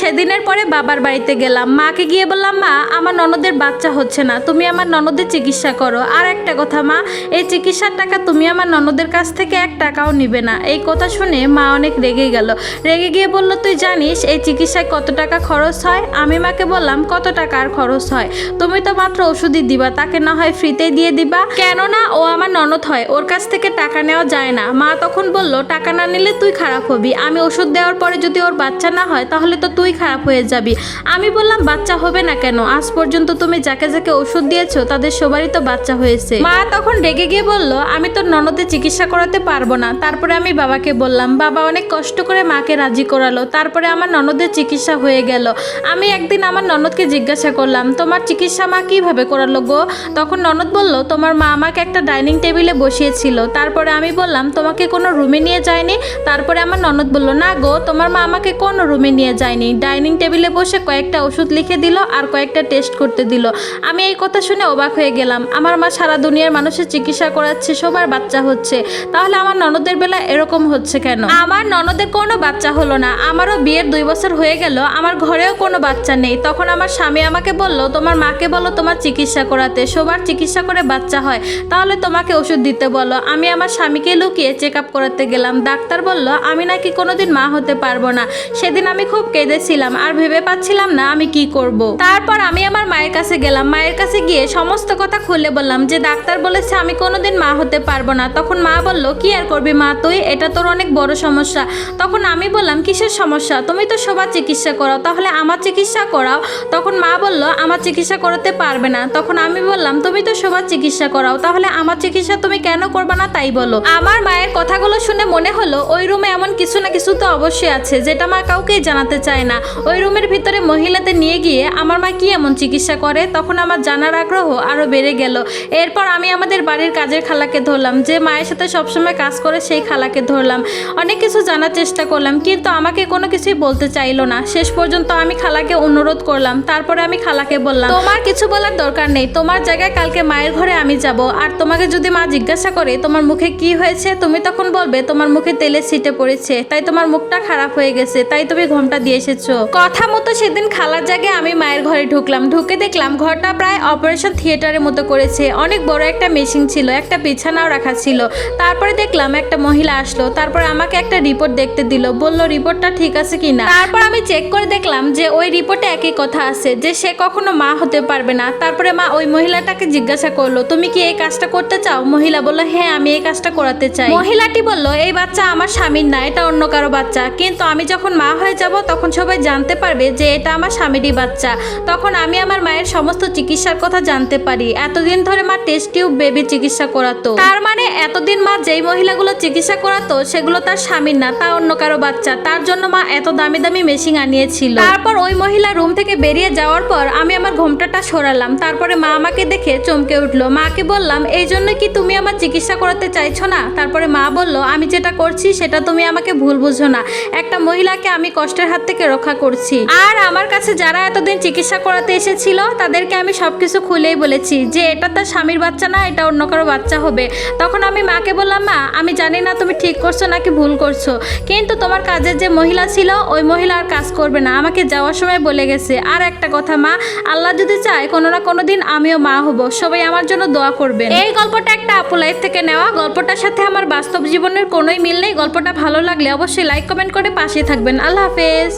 সেদিনের পরে বাবার বাড়িতে গেলাম। মাকে গিয়ে বললাম, মা, আমার ননদের বাচ্চা হচ্ছে না। তুমি আমার ননদের চিকিৎসা করো। আর একটা কথা, মা, এই চিকিৎসার টাকা তুমি আমার ননদের কাছ থেকে এক টাকাও নিবে না। এই কথা শুনে মা অনেক রেগে গেল। রেগে গিয়ে বলল, তুই জানিস, এই চিকিৎসায় কত টাকা খরচ হয়? আমি মাকে বললাম, কত টাকা আর খরচ হয়? তুমি তো মাত্র ওষুধই দিবা, তাকে না হয় ফ্রিতে দিয়ে দিবা। কেননা ও আমার ননদ হয়, ওর কাছ থেকে টাকা নেওয়া যায় না। মা তখন বলল, টাকা না নিলে তুই খারাপ হবি। আমি ওষুধ দেওয়ার পরে যদি ওর বাচ্চা না হয়, তাহলে তো তুই খারাপ হয়ে যাবি। আমি বললাম, বাচ্চা হবে না কেন? আজ পর্যন্ত তুমি যাকে যাকে ওষুধ দিয়েছ, তাদের সবারই তো বাচ্চা হয়েছে। মা তখন রেগে গিয়ে বলল, আমি তোর ননদে চিকিৎসা করাতে পারব না। তারপরে আমি বাবাকে বললাম, বাবা অনেক কষ্ট করে মাকে রাজি করালো। তারপরে আমার ননদের চিকিৎসা হয়ে গেল। আমি একদিন আমার ননদকে জিজ্ঞাসা করলাম, তোমার চিকিৎসা মা কীভাবে করালো গো? তখন ননদ বলল, তোমার মা আমাকে একটা ডাইনিং টেবিলে বসিয়েছিল। তারপরে আমি বললাম, তোমাকে কোনো রুমে নিয়ে যায়নি? তারপরে আমার ননদ বলল, না গো, তোমার মা আমাকে কোনো রুমে নিয়ে যায়নি। ডাইনিং টেবিলে বসে কয়েকটা ওষুধ লিখে দিল আর কয়েকটা টেস্ট করতে দিল। আমি এই কথা শুনে অবাক হয়ে গেলাম। আমার মা সারা দুনিয়ার মানুষের চিকিৎসা করাচ্ছে, সবার বাচ্চা হচ্ছে। তাহলে আমার ননদের বেলা এরকম হচ্ছে কেন? আমার ননদের কোনো বাচ্চা হলো না। আমারও বিয়ের দুই বছর হয়ে গেল, আমার ঘরেও কোনো বাচ্চা নেই। তখন আমার স্বামী আমাকে বলল, তোমার মাকে বলো তোমার চিকিৎসা করাতে, সবার চিকিৎসা করে বাচ্চা হয়। তাহলে তোমাকে ওষুধ দিতে বলো। আমি আমার স্বামীকে লুকিয়ে চেক আপ করাতে গেলাম। ডাক্তার বলল, আমি নাকি কোনোদিন মা হতে পারব না। সেদিন আমি খুব কেঁদেছিলাম আর ভেবে পাচ্ছিলাম না আমি কি করব। তারপর আমি আমার মায়ের কাছে গেলাম। মায়ের কাছে গিয়ে সমস্ত কথা খুলে বললাম যে, ডাক্তার বলেছে আমি কোনোদিন মা হতে পারব না। তখন মা বলল, কি আর করবি মা তুই? এটা তোর অনেক বড় সমস্যা। তখন আমি বললাম, কিসের সমস্যা? তুমি তো সবার চিকিৎসা করাও, তাহলে আমার চিকিৎসা করাও। তখন মা বলল, আমার চিকিৎসা করাতে পারবে না। তখন আমি বললাম, তুমি তো সবার চিকিৎসা করাও, তাহলে আমার চিকিৎসা তুমি কেন করবে না তাই বলো। আমার মায়ের কথাগুলো শুনে মনে হলো, ওই রুমে এমন কিছু না কিছু তো অবশ্যই আছে, যেটা মা কাউকেই জানাতে চায় না। ওই রুমের ভিতরে মহিলাদের নিয়ে গিয়ে আমার মা কি এমন চিকিৎসা করে? তখন আমার জানার আগ্রহ আরও বেড়ে গেল। এরপর আমি আমাদের বাড়ির কাজের খালাকে ধরলাম। যে মায়ের সাথে সবসময় কাজ করে সেই খালাকে ধরলাম। অনেক কিছু জানার চেষ্টা করলাম, কিন্তু আমাকে কোনো কিছুই বলতে চাইলো না। শেষ পর্যন্ত আমি খালাকে অনুরোধ করলাম। তারপরে আমি খালাকে বললাম, তোমার কিছু বলার দরকার নেই। তোমার জায়গায় কালকে মায়ের ঘরে আমি যাব। আর তোমাকে যদি মা জিজ্ঞাসা করে, তোমার মুখে কি হয়েছে? তুমি তখন বলবে, তোমার মুখে তেলে ছিটে পড়েছে। তাই তোমার মুখটা খারাপ হয়ে গেছে। তাই তুমি ঘোমটা দিয়ে এসেছ কথা মতো সেদিন খালার জায়গায় আমি মায়ের ঘরে ঢুকলাম। ঢুকে দেখলাম ঘরটা প্রায় অপারেশন থিয়েটারের মতো করেছে। অনেক বড় একটা মেশিন ছিল, একটা বিছানাও রাখা ছিল। তারপরে দেখলাম একটা মহিলা আসলো। তারপর আমাকে একটা রিপোর্ট দেখতে দিল। বলল রিপোর্টটা ঠিক আছে কিনা তারপর আমি চেক করে দেখলাম যে ওই রিপোর্টে একই কথা আছে, যে সে কখনো মা হতে পারবে না। তারপরে মা ওই মহিলাটাকে জিজ্ঞাসা করল, তুমি কি এই কাজটা করতে চাও? মহিলা বলল হ্যাঁ আমি এই কাজটা করাতে চাই। মহিলাটি বলল, এই বাচ্চা আমার স্বামীর না, এটা অন্য কারও বাচ্চা। কিন্তু আমি যখন মা হয়ে যাব, তখন সবাই জানতে পারবে যে এটা আমার স্বামীরই বাচ্চা। তখন আমি আমার মায়ের সমস্ত চিকিৎসার কথা জানতে পারি। এতদিন ধরে মা টেস্ট টিউব বেবি চিকিৎসা করাতো। তার মানে এতদিন মা যেই মহিলাগুলো চিকিৎসা করাতো, সেগুলো তার স্বামীর না, তা অন্য কারও বাচ্চা। তার জন্য মা এত দামি দামি মেশিন আনিয়েছিল। তারপর ওই মহিলা রুম থেকে বেরিয়ে যাওয়ার পর আমি আমার ঘোমটাটা সরালাম। তারপরে মা আমাকে দেখে চমকে উঠল। মাকে বললাম, এই জন্য কি তুমি আমার চিকিৎসা করাতে চাইছো না? তারপরে মা বলল, আমি যেটা করছি সেটা তুমি আমাকে ভুল বুঝো না। একটা মহিলাকে আমি কষ্টের হাত থেকে রক্ষা করছি। আর আমার কাছে যারা এতদিন চিকিৎসা করাতে এসেছিল, তাদেরকে আমি সবকিছু খুলেই বলেছি যে এটা তার স্বামীর বাচ্চা না, এটা অন্য কারও বাচ্চা হবে। তখন আমি মাকে বললাম, মা, আমি জানি না তুমি ঠিক করছ নাকি ভুল করছ। কিন্তু তোমার কাজের যে মহিলা ছিল, ওই মহিলা আর কাজ করবে না। আমাকে যাওয়ার সময় বলে গেছে, আর একটা কথা, মা, আল্লাহ যদি চায়, কোনো না কোনো দিন আমিও মা হব। সবাই আমার জন্য দোয়া করবেন। এই গল্পটা একটা আপু লাইফ থেকে নেওয়া। গল্পটার সাথে আমার বাস্তব জীবনের কোনোই মিল নেই। গল্পটা ভালো লাগলে অবশ্যই লাইক, কমেন্ট করে পাশে থাকবেন। আল্লাহ হাফেজ।